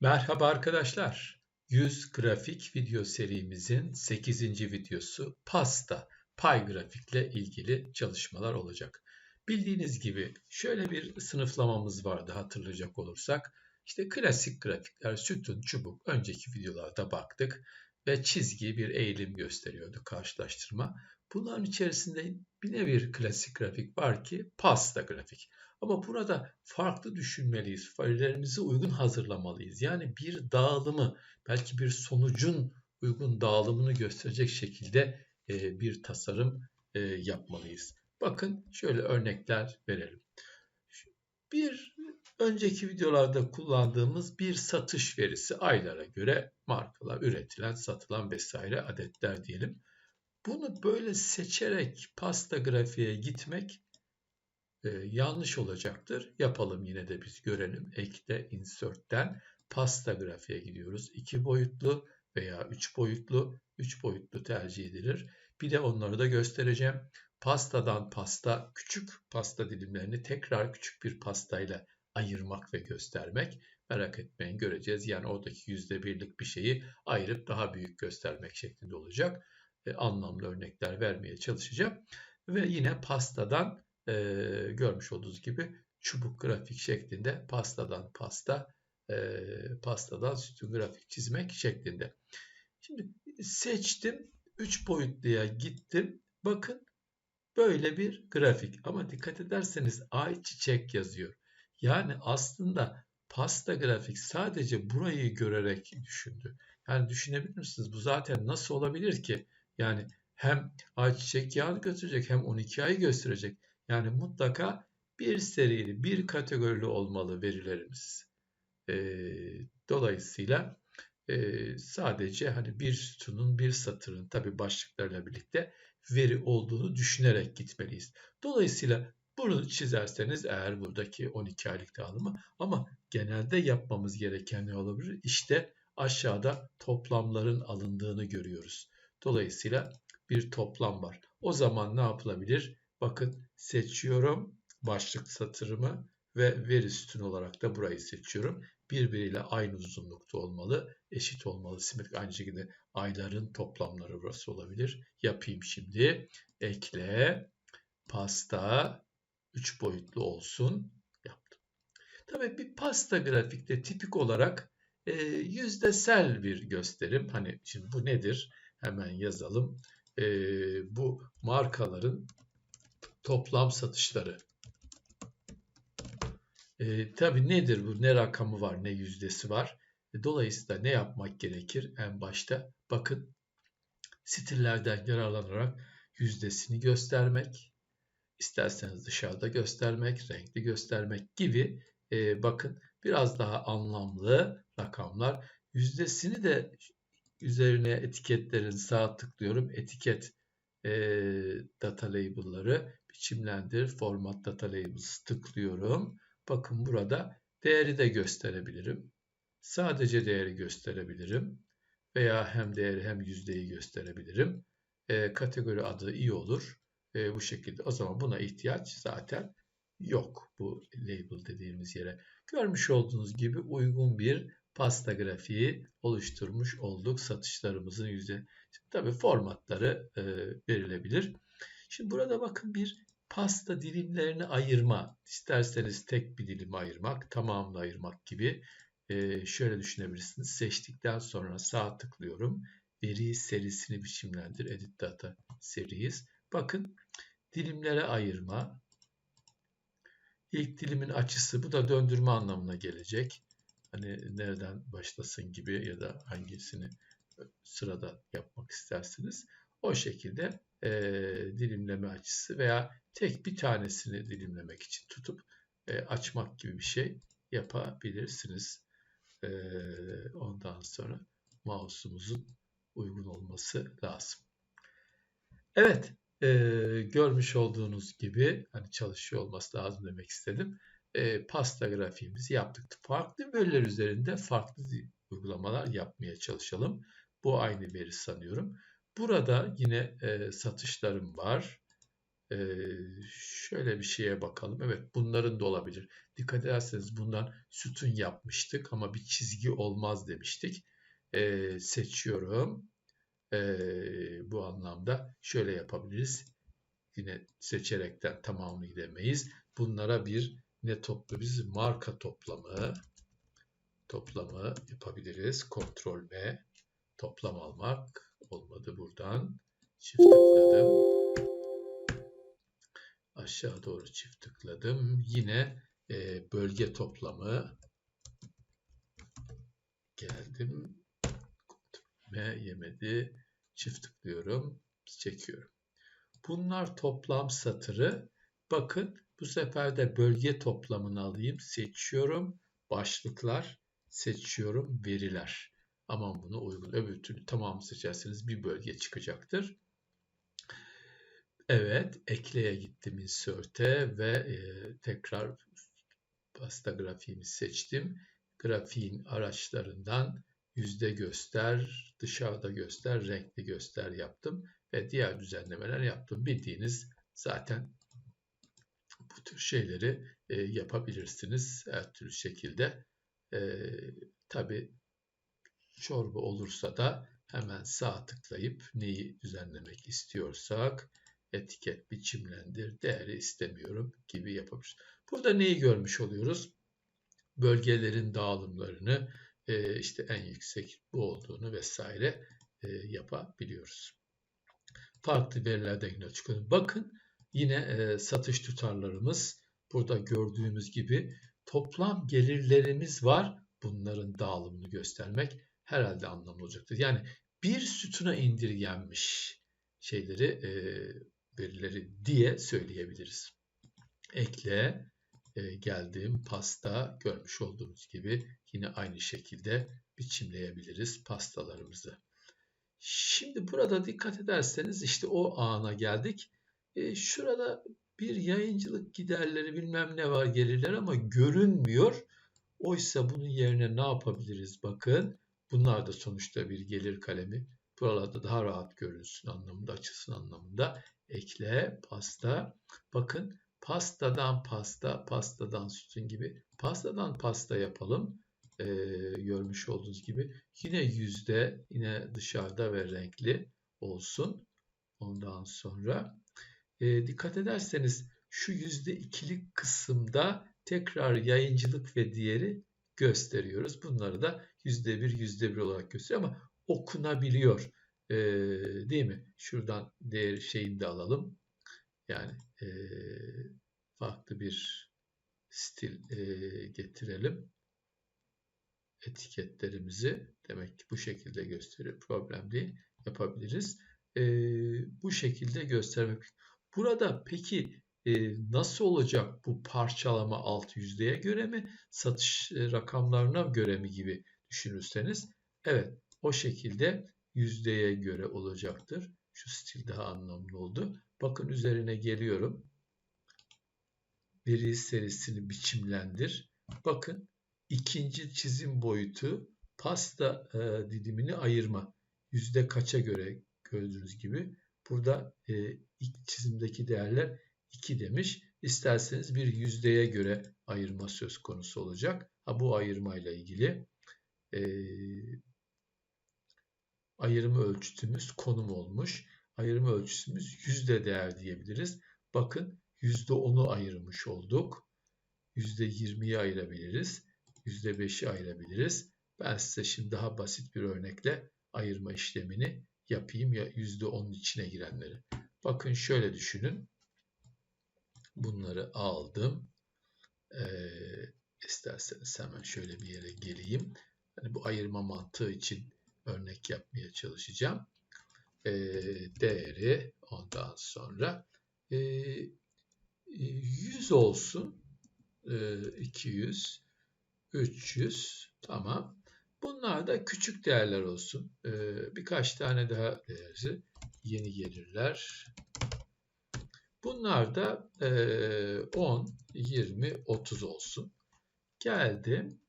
Merhaba arkadaşlar. 100 grafik video serimizin 8. videosu pasta pay grafikle ilgili çalışmalar olacak. Bildiğiniz gibi şöyle bir sınıflamamız vardı hatırlayacak olursak. İşte klasik grafikler, sütun, çubuk önceki videolarda baktık ve çizgi bir eğilim gösteriyordu karşılaştırma. Bunların içerisinde bir bir klasik grafik var ki pasta grafik. Ama burada farklı düşünmeliyiz. Verilerimizi uygun hazırlamalıyız. Yani bir dağılımı, belki bir sonucun uygun dağılımını gösterecek şekilde e, bir tasarım e, yapmalıyız. Bakın şöyle örnekler verelim. Bir önceki videolarda kullandığımız bir satış verisi aylara göre markalar üretilen, satılan vesaire adetler diyelim. Bunu böyle seçerek pasta grafiğe gitmek e, yanlış olacaktır. Yapalım yine de biz görelim. Ekle insert'ten pasta grafiğe gidiyoruz. İki boyutlu veya üç boyutlu, üç boyutlu tercih edilir. Bir de onları da göstereceğim. Pastadan pasta, küçük pasta dilimlerini tekrar küçük bir pastayla ayırmak ve göstermek. Merak etmeyin göreceğiz. Yani oradaki yüzde birlik bir şeyi ayırıp daha büyük göstermek şeklinde olacak. E, anlamlı örnekler vermeye çalışacağım. Ve yine pastadan e, görmüş olduğunuz gibi çubuk grafik şeklinde pastadan pasta, e, pastadan sütun grafik çizmek şeklinde. Şimdi seçtim, 3 boyutluya gittim. Bakın böyle bir grafik ama dikkat ederseniz ay çiçek yazıyor. Yani aslında pasta grafik sadece burayı görerek düşündü. Yani düşünebilir misiniz? Bu zaten nasıl olabilir ki? Yani hem ayçiçek yağını gösterecek hem 12 ayı gösterecek. Yani mutlaka bir serili, bir kategorili olmalı verilerimiz. E, dolayısıyla e, sadece hani bir sütunun, bir satırın tabi başlıklarla birlikte veri olduğunu düşünerek gitmeliyiz. Dolayısıyla bunu çizerseniz eğer buradaki 12 aylık dağılımı ama genelde yapmamız gereken ne olabilir? İşte aşağıda toplamların alındığını görüyoruz. Dolayısıyla bir toplam var. O zaman ne yapılabilir? Bakın seçiyorum başlık satırımı ve veri sütunu olarak da burayı seçiyorum. Birbiriyle aynı uzunlukta olmalı, eşit olmalı. Simetrik aynı şekilde ayların toplamları burası olabilir. Yapayım şimdi. Ekle, pasta, 3 boyutlu olsun. Yaptım. Tabii bir pasta grafikte tipik olarak e, yüzdesel bir gösterim. Hani şimdi bu nedir? Hemen yazalım. E, bu markaların toplam satışları. E, tabii nedir bu? Ne rakamı var, ne yüzdesi var. E, dolayısıyla ne yapmak gerekir? En başta bakın stillerden yararlanarak yüzdesini göstermek, isterseniz dışarıda göstermek, renkli göstermek gibi e, bakın biraz daha anlamlı rakamlar. Yüzdesini de üzerine etiketlerin sağ tıklıyorum. Etiket e, data label'ları biçimlendir. Format data labels tıklıyorum. Bakın burada değeri de gösterebilirim. Sadece değeri gösterebilirim. Veya hem değeri hem yüzdeyi gösterebilirim. E, kategori adı iyi olur. E, bu şekilde. O zaman buna ihtiyaç zaten yok. Bu label dediğimiz yere. Görmüş olduğunuz gibi uygun bir pasta grafiği oluşturmuş olduk. Satışlarımızın yüzde. Tabii formatları e, verilebilir. Şimdi burada bakın bir pasta dilimlerini ayırma. İsterseniz tek bir dilim ayırmak, tamamını ayırmak gibi e, şöyle düşünebilirsiniz. Seçtikten sonra sağ tıklıyorum. Veri serisini biçimlendir. Edit Data Series. Bakın dilimlere ayırma. İlk dilimin açısı bu da döndürme anlamına gelecek. Hani nereden başlasın gibi ya da hangisini sırada yapmak istersiniz. O şekilde e, dilimleme açısı veya tek bir tanesini dilimlemek için tutup e, açmak gibi bir şey yapabilirsiniz. E, ondan sonra mouse'umuzun uygun olması lazım. Evet, e, görmüş olduğunuz gibi hani çalışıyor olması lazım demek istedim. E, pasta grafiğimizi yaptık. Farklı veriler üzerinde farklı uygulamalar yapmaya çalışalım. Bu aynı veri sanıyorum. Burada yine e, satışlarım var. Ee, şöyle bir şeye bakalım. Evet bunların da olabilir. Dikkat ederseniz bundan sütun yapmıştık ama bir çizgi olmaz demiştik. Ee, seçiyorum. Ee, bu anlamda şöyle yapabiliriz. Yine seçerekten tamamını gidemeyiz. Bunlara bir ne toplu marka toplamı toplamı yapabiliriz. Ctrl V toplam almak olmadı buradan. Çift tıkladım aşağı doğru çift tıkladım. Yine e, bölge toplamı geldim. M yemedi. Çift tıklıyorum. Çekiyorum. Bunlar toplam satırı. Bakın bu sefer de bölge toplamını alayım. Seçiyorum. Başlıklar. Seçiyorum. Veriler. Aman bunu uygun. Öbür türlü tamamı seçerseniz bir bölge çıkacaktır. Evet, ekleye gittim insert'e ve e, tekrar pasta grafiğimi seçtim. Grafiğin araçlarından yüzde göster, dışarıda göster, renkli göster yaptım ve diğer düzenlemeler yaptım. Bildiğiniz zaten bu tür şeyleri e, yapabilirsiniz her türlü şekilde. E, Tabi çorba olursa da hemen sağ tıklayıp neyi düzenlemek istiyorsak etiket biçimlendir, değeri istemiyorum gibi yapabiliriz. Burada neyi görmüş oluyoruz? Bölgelerin dağılımlarını, e, işte en yüksek bu olduğunu vesaire e, yapabiliyoruz. Farklı verilerden yine çıkıyor. Bakın yine e, satış tutarlarımız burada gördüğümüz gibi toplam gelirlerimiz var. Bunların dağılımını göstermek herhalde anlamlı olacaktır. Yani bir sütuna indirgenmiş şeyleri e, verileri diye söyleyebiliriz. Ekle e, geldiğim pasta görmüş olduğunuz gibi yine aynı şekilde biçimleyebiliriz pastalarımızı. Şimdi burada dikkat ederseniz işte o ana geldik. E, şurada bir yayıncılık giderleri bilmem ne var gelirler ama görünmüyor. Oysa bunun yerine ne yapabiliriz? Bakın bunlar da sonuçta bir gelir kalemi. Buralarda daha rahat görünsün anlamında, açılsın anlamında ekle, pasta. Bakın pastadan pasta, pastadan sütun gibi. Pastadan pasta yapalım. Ee, görmüş olduğunuz gibi. Yine yüzde, yine dışarıda ve renkli olsun. Ondan sonra e, dikkat ederseniz şu yüzde ikilik kısımda tekrar yayıncılık ve diğeri gösteriyoruz. Bunları da yüzde bir, yüzde bir olarak gösteriyor ama okunabiliyor. E, değil mi? Şuradan değer şeyini de alalım. Yani e, farklı bir stil e, getirelim. Etiketlerimizi demek ki bu şekilde gösteriyor. Problem değil. Yapabiliriz. E, bu şekilde göstermek. Burada peki e, nasıl olacak bu parçalama alt yüzdeye göre mi satış rakamlarına göre mi gibi düşünürseniz evet o şekilde yüzdeye göre olacaktır. Şu stil daha anlamlı oldu. Bakın üzerine geliyorum. Veri serisini biçimlendir. Bakın ikinci çizim boyutu pasta e, dilimini ayırma. Yüzde kaça göre gördüğünüz gibi. Burada e, ilk çizimdeki değerler 2 demiş. İsterseniz bir yüzdeye göre ayırma söz konusu olacak. Ha, bu ayırmayla ilgili e, ayırma ölçütümüz konum olmuş. Ayırma ölçüsümüz yüzde değer diyebiliriz. Bakın yüzde onu ayırmış olduk. Yüzde yirmiyi ayırabiliriz. Yüzde beşi ayırabiliriz. Ben size şimdi daha basit bir örnekle ayırma işlemini yapayım ya yüzde onun içine girenleri. Bakın şöyle düşünün. Bunları aldım. Ee, isterseniz hemen şöyle bir yere geleyim. Hani bu ayırma mantığı için örnek yapmaya çalışacağım. E, değeri ondan sonra e, 100 olsun. E, 200, 300 tamam. Bunlar da küçük değerler olsun. E, birkaç tane daha değerli yeni gelirler. Bunlar da e, 10, 20, 30 olsun. Geldim.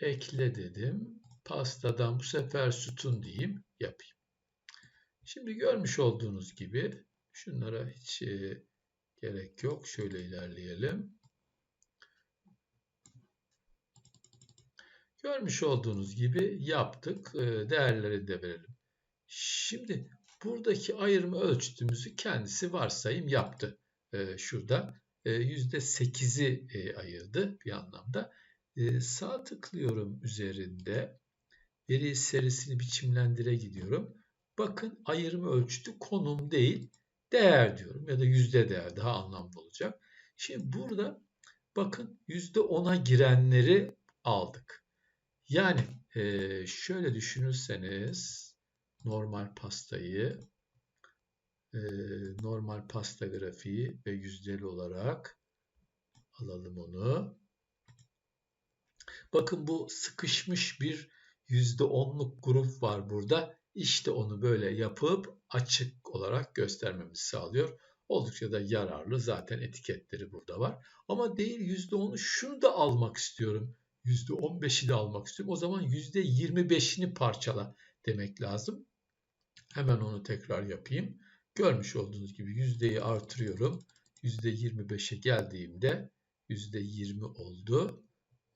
Ekle dedim pastadan bu sefer sütun diyeyim yapayım. Şimdi görmüş olduğunuz gibi Şunlara hiç e, gerek yok. Şöyle ilerleyelim. Görmüş olduğunuz gibi yaptık. E, değerleri de verelim. Şimdi buradaki ayırma ölçütümüzü kendisi varsayım yaptı. E, şurada %8'i e, ayırdı bir anlamda. Sağ tıklıyorum üzerinde. Veri serisini biçimlendire gidiyorum. Bakın ayırma ölçütü konum değil değer diyorum ya da yüzde değer daha anlamlı olacak. Şimdi burada bakın yüzde ona girenleri aldık. Yani e, şöyle düşünürseniz normal pastayı e, normal pasta grafiği ve yüzdeli olarak alalım onu. Bakın bu sıkışmış bir %10'luk grup var burada. İşte onu böyle yapıp açık olarak göstermemizi sağlıyor. Oldukça da yararlı. Zaten etiketleri burada var. Ama değil %10'u şunu da almak istiyorum. %15'i de almak istiyorum. O zaman %25'ini parçala demek lazım. Hemen onu tekrar yapayım. Görmüş olduğunuz gibi yüzdeyi artırıyorum. %25'e geldiğimde %20 oldu.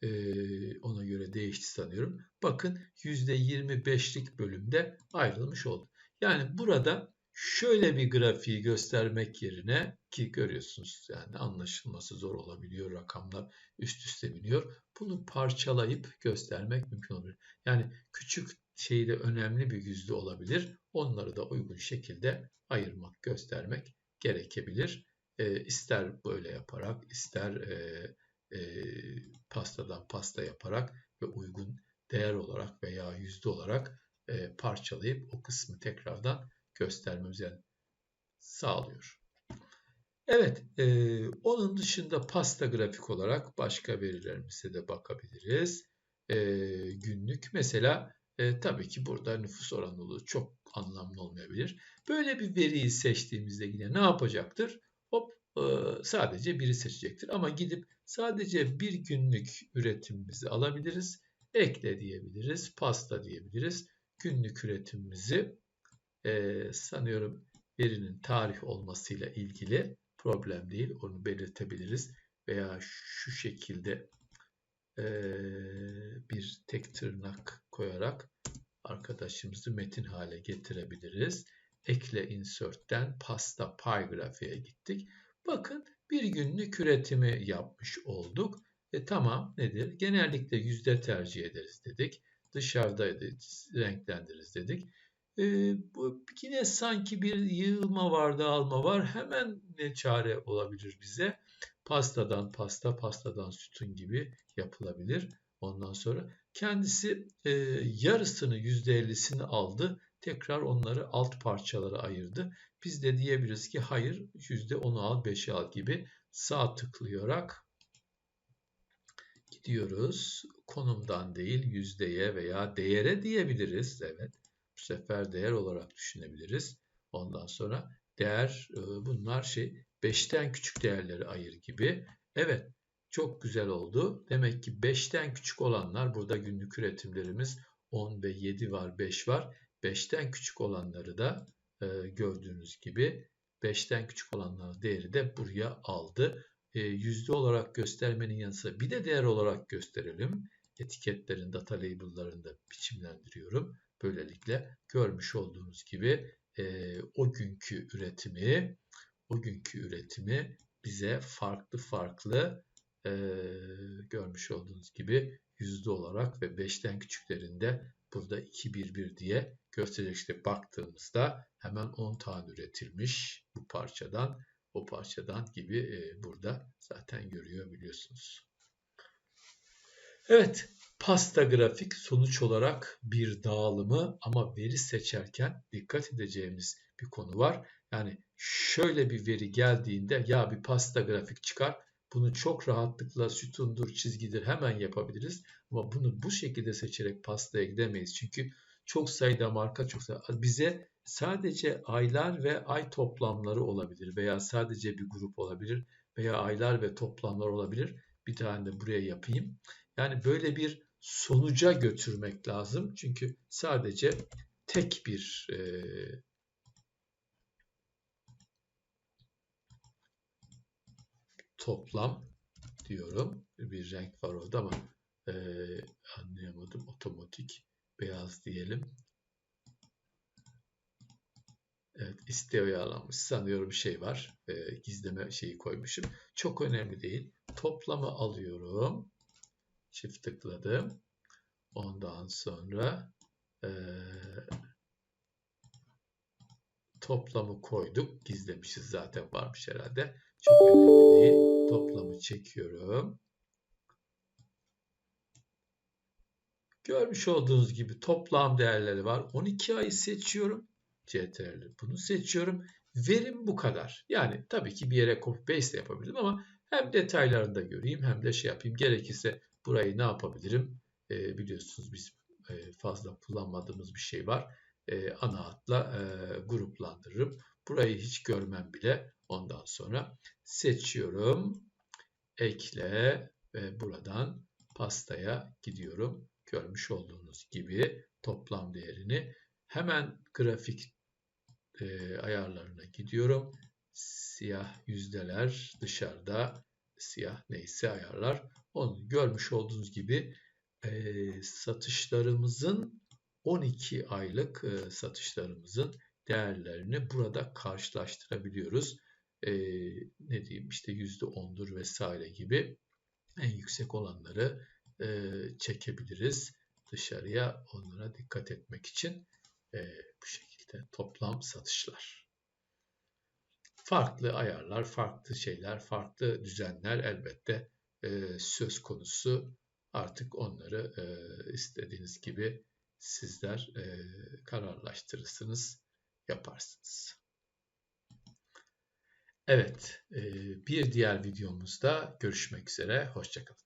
Ee, ona göre değişti sanıyorum. Bakın %25'lik bölümde ayrılmış oldu. Yani burada şöyle bir grafiği göstermek yerine ki görüyorsunuz yani anlaşılması zor olabiliyor rakamlar üst üste biniyor. Bunu parçalayıp göstermek mümkün olabilir. Yani küçük şeyde önemli bir yüzde olabilir. Onları da uygun şekilde ayırmak, göstermek gerekebilir. E, ister böyle yaparak, ister e, e, pastadan pasta yaparak ve uygun değer olarak veya yüzde olarak e, parçalayıp o kısmı tekrardan göstermemize sağlıyor. Evet, e, onun dışında pasta grafik olarak başka verilerimize de bakabiliriz. E, günlük mesela e, tabii ki burada nüfus oranlılığı çok anlamlı olmayabilir. Böyle bir veriyi seçtiğimizde yine ne yapacaktır? Hop sadece biri seçecektir. Ama gidip sadece bir günlük üretimimizi alabiliriz. Ekle diyebiliriz, pasta diyebiliriz. Günlük üretimimizi e, sanıyorum verinin tarih olmasıyla ilgili problem değil. Onu belirtebiliriz. Veya şu şekilde e, bir tek tırnak koyarak arkadaşımızı metin hale getirebiliriz. Ekle insert'ten pasta pie grafiğe gittik. Bakın bir günlük üretimi yapmış olduk. E tamam nedir? Genellikle yüzde tercih ederiz dedik. Dışarıda renklendiririz dedik. E, bu yine sanki bir yığılma var, dağılma var. Hemen ne çare olabilir bize? Pastadan pasta, pastadan sütun gibi yapılabilir. Ondan sonra kendisi e, yarısını %50'sini aldı. Tekrar onları alt parçalara ayırdı. Biz de diyebiliriz ki hayır %10'u al 5'i al gibi sağ tıklayarak gidiyoruz. Konumdan değil yüzdeye veya değere diyebiliriz. Evet bu sefer değer olarak düşünebiliriz. Ondan sonra değer e, bunlar şey 5'ten küçük değerleri ayır gibi. Evet çok güzel oldu. Demek ki 5'ten küçük olanlar burada günlük üretimlerimiz 10 ve 7 var 5 var. 5'ten küçük olanları da e, gördüğünüz gibi 5'ten küçük olanların değeri de buraya aldı. E, yüzde olarak göstermenin yanı sıra bir de değer olarak gösterelim. Etiketlerin data label'larında biçimlendiriyorum. Böylelikle görmüş olduğunuz gibi e, o günkü üretimi o günkü üretimi bize farklı farklı e, görmüş olduğunuz gibi yüzde olarak ve 5'ten küçüklerinde burada 2 1 1 diye gösterecek. İşte baktığımızda hemen 10 tane üretilmiş bu parçadan. O parçadan gibi e, burada zaten görüyor biliyorsunuz. Evet, pasta grafik sonuç olarak bir dağılımı ama veri seçerken dikkat edeceğimiz bir konu var. Yani şöyle bir veri geldiğinde ya bir pasta grafik çıkar bunu çok rahatlıkla sütundur, çizgidir hemen yapabiliriz. Ama bunu bu şekilde seçerek pastaya gidemeyiz. Çünkü çok sayıda marka çok sayıda. Bize sadece aylar ve ay toplamları olabilir veya sadece bir grup olabilir veya aylar ve toplamlar olabilir. Bir tane de buraya yapayım. Yani böyle bir sonuca götürmek lazım. Çünkü sadece tek bir e, toplam diyorum. Bir renk var orada ama e, anlayamadım. Otomatik beyaz diyelim. Evet, isteğe ayarlanmış. Sanıyorum şey var. E, gizleme şeyi koymuşum. Çok önemli değil. Toplamı alıyorum. Çift tıkladım. Ondan sonra e, toplamı koyduk. Gizlemişiz zaten varmış herhalde. Çok önemli değil. Toplamı çekiyorum. Görmüş olduğunuz gibi toplam değerleri var. 12 ayı seçiyorum. CTRL bunu seçiyorum. Verim bu kadar. Yani tabii ki bir yere copy paste yapabilirim ama hem detaylarını da göreyim hem de şey yapayım. Gerekirse burayı ne yapabilirim? E, biliyorsunuz biz e, fazla kullanmadığımız bir şey var. E, ana hatla e, gruplandırırım. Burayı hiç görmem bile. Ondan sonra seçiyorum. Ekle ve buradan pastaya gidiyorum. Görmüş olduğunuz gibi toplam değerini hemen grafik e, ayarlarına gidiyorum. Siyah yüzdeler dışarıda siyah neyse ayarlar. Onu görmüş olduğunuz gibi e, satışlarımızın 12 aylık e, satışlarımızın değerlerini burada karşılaştırabiliyoruz. E, ne diyeyim işte %10'dur vesaire gibi en yüksek olanları e, çekebiliriz dışarıya onlara dikkat etmek için e, bu şekilde toplam satışlar. Farklı ayarlar, farklı şeyler, farklı düzenler elbette e, söz konusu. Artık onları e, istediğiniz gibi sizler e, kararlaştırırsınız, yaparsınız. Evet, bir diğer videomuzda görüşmek üzere, hoşçakalın.